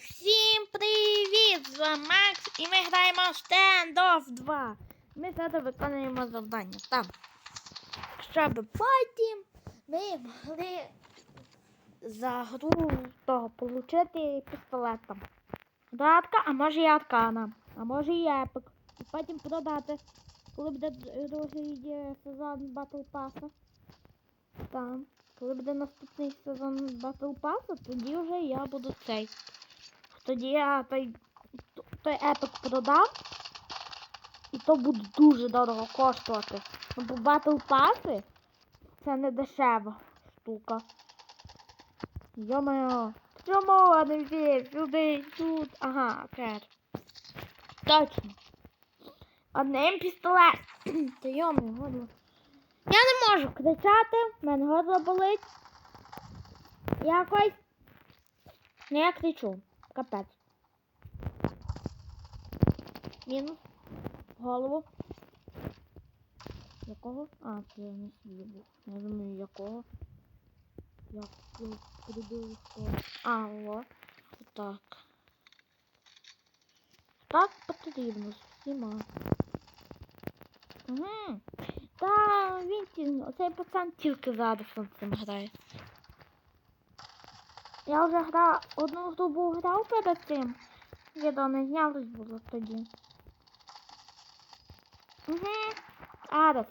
Всім привіт! З вами Макс і ми граємо в Standoff 2. Ми зараз виконуємо завдання там. Щоб потім ми могли за гру того отримати пістолет там. А може і аркана, а може і епик. І потім продати, коли буде другий е, сезон Battle Pass. Там. Коли буде наступний сезон Battle Pass, тоді вже я буду цей. Тоді я той, той епик продам. І то буде дуже дорого коштувати. Ну, бо Battle Pass це не дешева штука. Йо-моє. Чому вони всі сюди, тут? Ага, кер. Точно. Одним пістолет. Та йо-моє, горло. Я не можу кричати, в мене горло болить. Якось. Не я кричу. Капець. Мінус. Голову. Якого? А, це я не свій був. Не розумію якого. Як я придумав хто. А, о. Так. Так потрібно всіма. Угу. Та він ті- оцей пацан тільки зараз над цим грає. Я вже грав одну гру грав перед цим. Відео не знялось було тоді. Угу. Арес.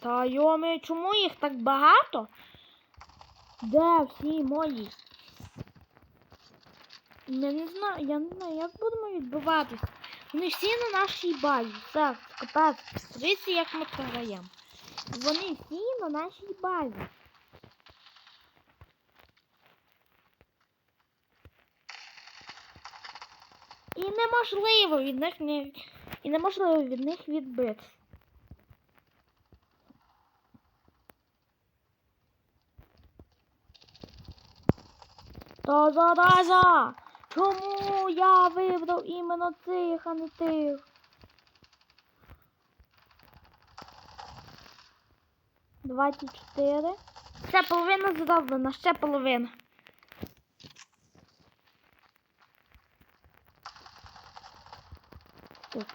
Та йоми, чому їх так багато? Де всі мої? Я не знаю, я не знаю, як будемо відбиватись. Вони всі на нашій базі. Так, капець, дивіться, як ми програємо. Вони всі на нашій базі. І неможливо від них не і неможливо від них відбитися. Та зараза! Чому я вибрав іменно цих, а не тих? Двадцять чотири. Ще половина зроблена, ще половина. Тут.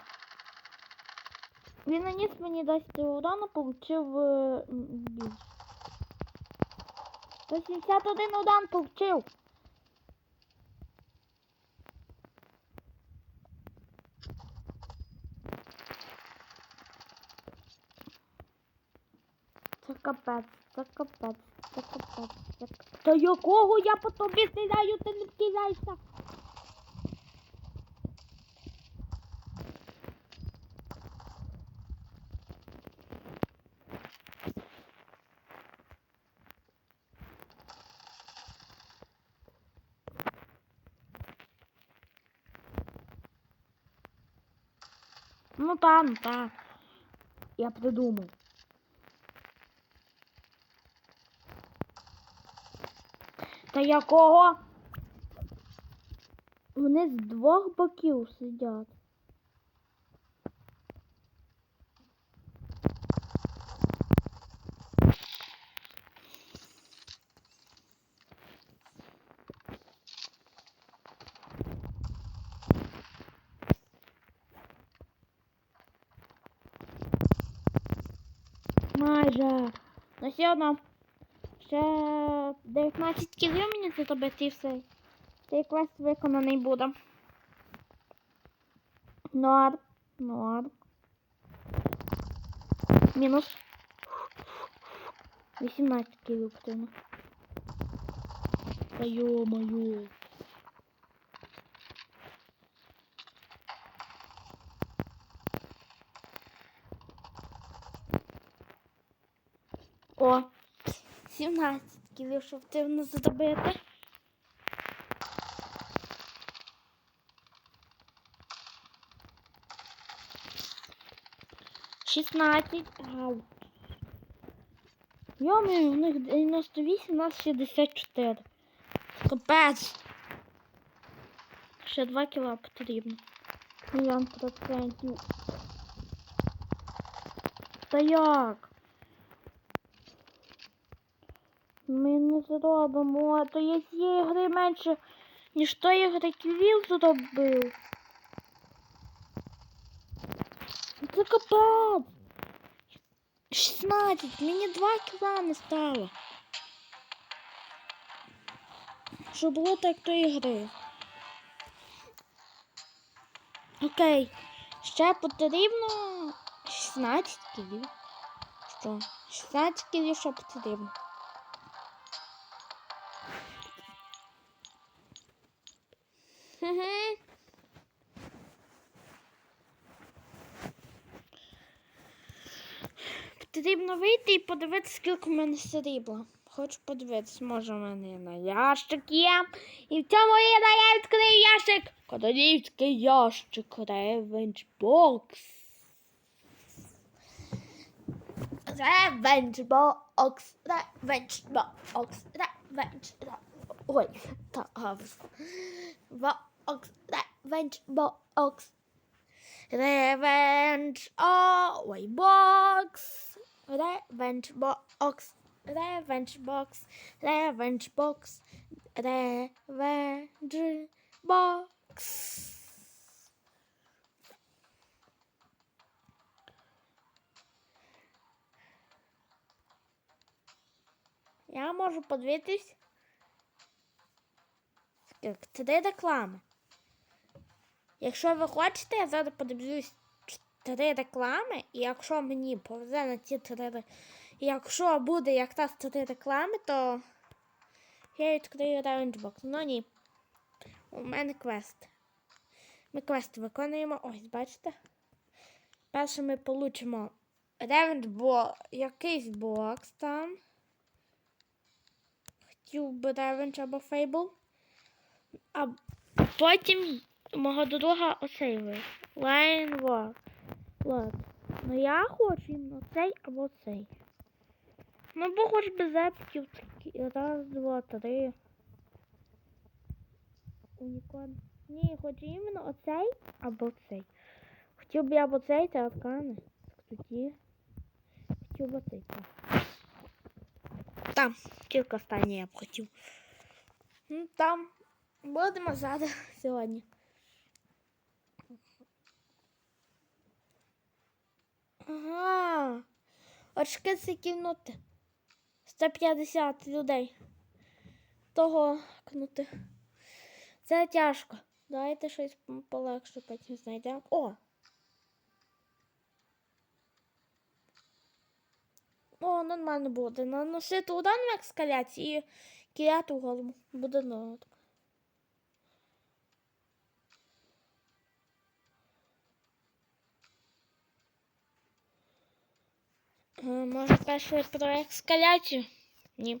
Він наніс мені 10 урона, получив е, більше. 171 урон получив. Це капець, це капець, це капець, це капець. Та якого я по тобі стріляю, ти не вкидаєшся? Ну та, ну та. Я придумав. Та якого? Вони з двох боків сидять. Майже. На одна. Ще 19 кілів мені тут обити і все. Цей квест виконаний буде. Норм. Норм. Мінус. 18 кілів потрібно. Та йо-моє. О, 17 кілів, щоб ти в нас зробити. Шістнадцять. Йомаю, у них 98, у нас 64. Капець. Ще 2 кіла потрібно. Мільйон процентів. Та як? Ми не зробимо, а то є цієї гри менше, ніж тої гри Ківіл зробив. Це капець. 16, мені 2 кіла не стало. Що було так тої гри. Окей. Ще потрібно 16 кілів. Що? 16 кілів, що потрібно. Потрібно вийти і подивитися, скільки в мене срібла. Хочу подивитися, може в мене на ящик є. І в цьому відео я відкрию ящик. Королівський ящик. Revenge Box. Revenge Box. Ой, так, гавсько. Box. Revenge. Oh, ой, box. Revenge box. Revenge box. Я можу подивитись. Три реклами. Якщо ви хочете, я зараз подивлюсь три реклами, і якщо мені повезе на ці три Якщо буде якраз три реклами, то я відкрию рейнджбокс. Ну ні. У мене квест. Ми квест виконуємо. Ось, бачите? Перше ми получимо ревендж якийсь бокс там. Хотів би ревендж або фейбл. А потім мого друга ви. Line War. Ладно. Ну я хочу іменно цей або цей. Ну, бо хоч без епіків такі. Раз, два, три. Унікорн. Ні, хочу іменно оцей або цей. Хотів би або цей та аркани. Тоді. Хотів би цей. Там, тільки останній я б хотів. Ну, там. Будемо зараз сьогодні. Ага. Очки це кінути. 150 людей. Того кнути. Це тяжко. Давайте щось полегше потім знайдемо. О! О, нормально буде. Наносити удар на ескаляції і кидати в голову. Буде норм. Може перше про ескаляцію? Ні.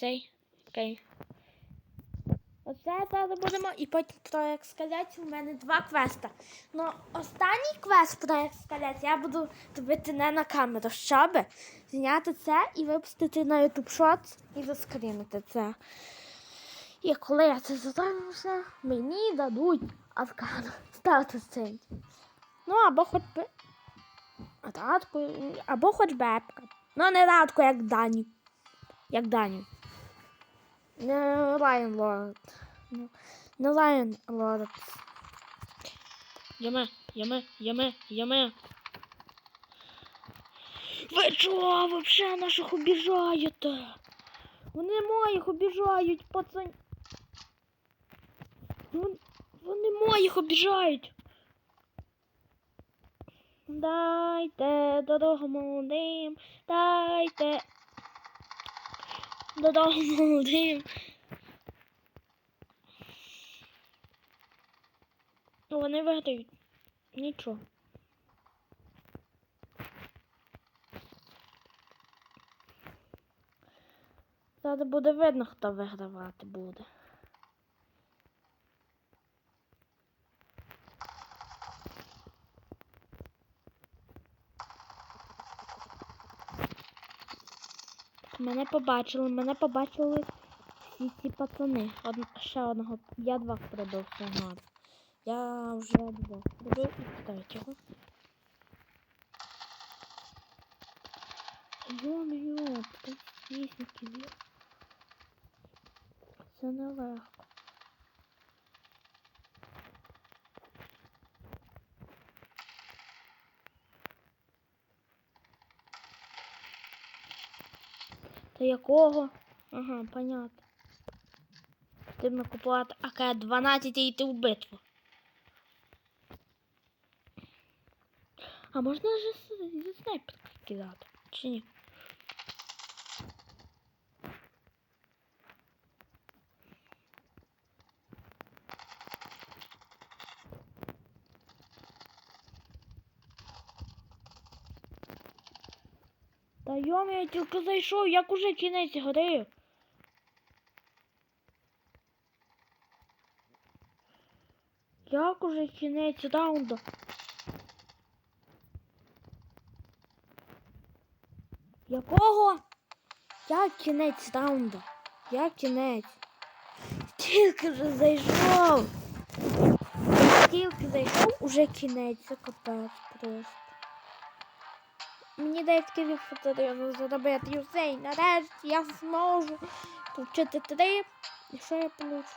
Цей. Окей. Оце зараз будемо і потім про ескаляцію. У мене два квеста. Ну, останній квест про ескаляцію я буду робити не на камеру, щоб зняти це і випустити на YouTube Shorts і заскрінити це. І коли я це зробився, мені дадуть аркан. Стати цей. Ну, або хоч би радку, або хоч бепка. Ну, не радку, як Дані. Як Дані. Не Лорд. Ну, Не Лайон Лорд. Яме, яме, яме, яме. Ви чого вообще наших обіжаєте? Вони моїх обіжають, пацан. Вони моїх обіжають. Дайте дорогу молодим, дайте дорогу молодим. Ну, Вони виграють. Нічого. Зараз буде видно, хто вигравати буде. Мене побачили, мене побачили всі ці пацани. Од... Ще одного. Я двох прибив сигнал. Я вже двох прибив і третього. Йом тут кілів. Це нелегко. Та якого? Ага, понятно. Потрібно купувати АК-12 і йти в битву. А можна же снайперки кидати? Чи ні? Йом, я тільки зайшов, як уже кінець гри. Як уже кінець раунду? Якого? Як кінець раунду? Як кінець? Тільки вже зайшов. Тільки зайшов, уже кінець, це капець просто. Мені дають такі фотографію зробити юзей. Нарешті я зможу включити три. І що я получу?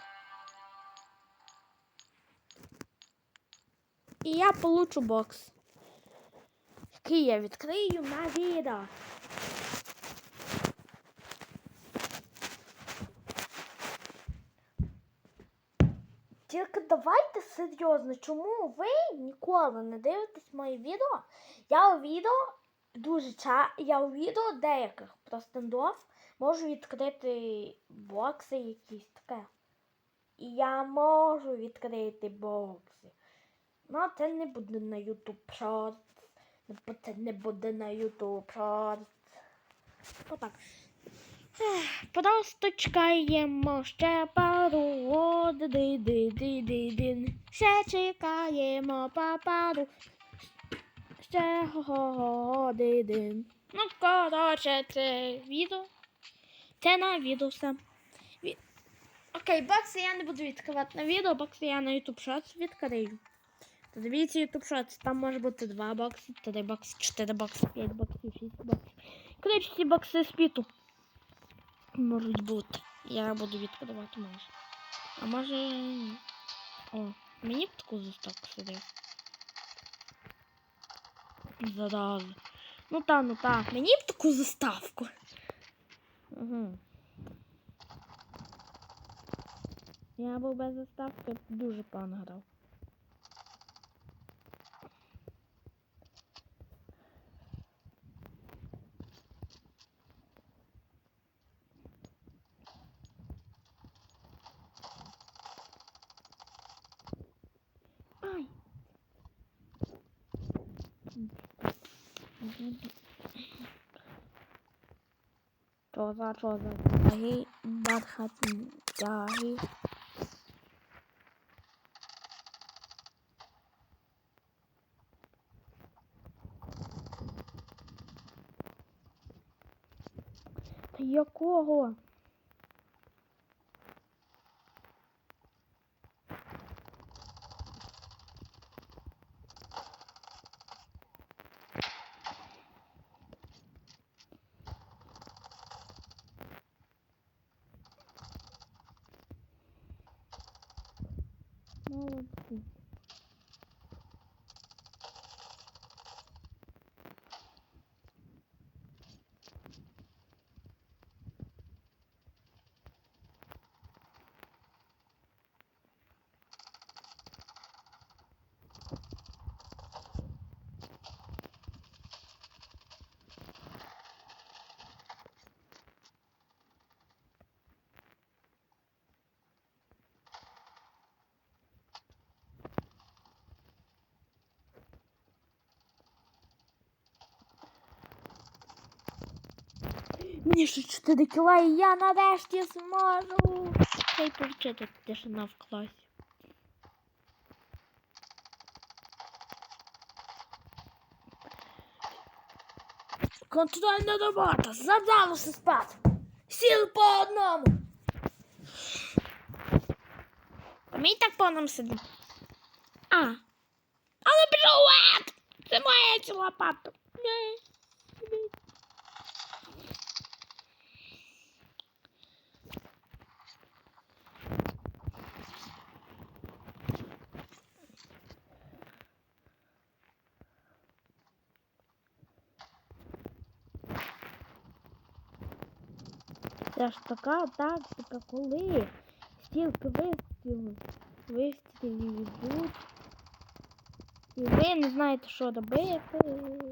І я получу бокс. Який я відкрию на відео. Тільки давайте серйозно, чому ви ніколи не дивитесь мої відео? Я у відео дуже ча... я у відео деяких про стендоф можу відкрити бокси якісь таке. І я можу відкрити бокси. Ну, це не буде на YouTube Shorts. Це не буде на YouTube Shorts. Отак. Просто чекаємо ще пару годин. Ще чекаємо пару. Ще годин. Ну, коротше, це відео. Це на відео все. Окей, бокси я не буду відкривати на відео, бокси я на YouTube Shorts відкрию. То дивіться YouTube Shorts, там може бути 2 бокси, 3 бокси, 4 бокси, 5 боксів, 6 боксів. Коротше, ці бокси з можуть бути. Я буду відкривати може. А може. О, мені б таку заставку сюди. Зараза. Ну та, ну та. Мені б таку заставку. Угу. Я був без заставки дуже погано грав. Ай. Що за тяги, бархатні тяги. Та якого? Мені ще 4 кіла, і я нарешті зможу. Хай повчити тишина в класі. Контрольна робота. Задалося спати. Сіл по одному. Мій так по одному сидить. А. Але привет! Це моя ціла папа. Ні. Ж така тактика, коли стільки вистрілів, вистрілів йдуть. І ви не знаєте, що робити.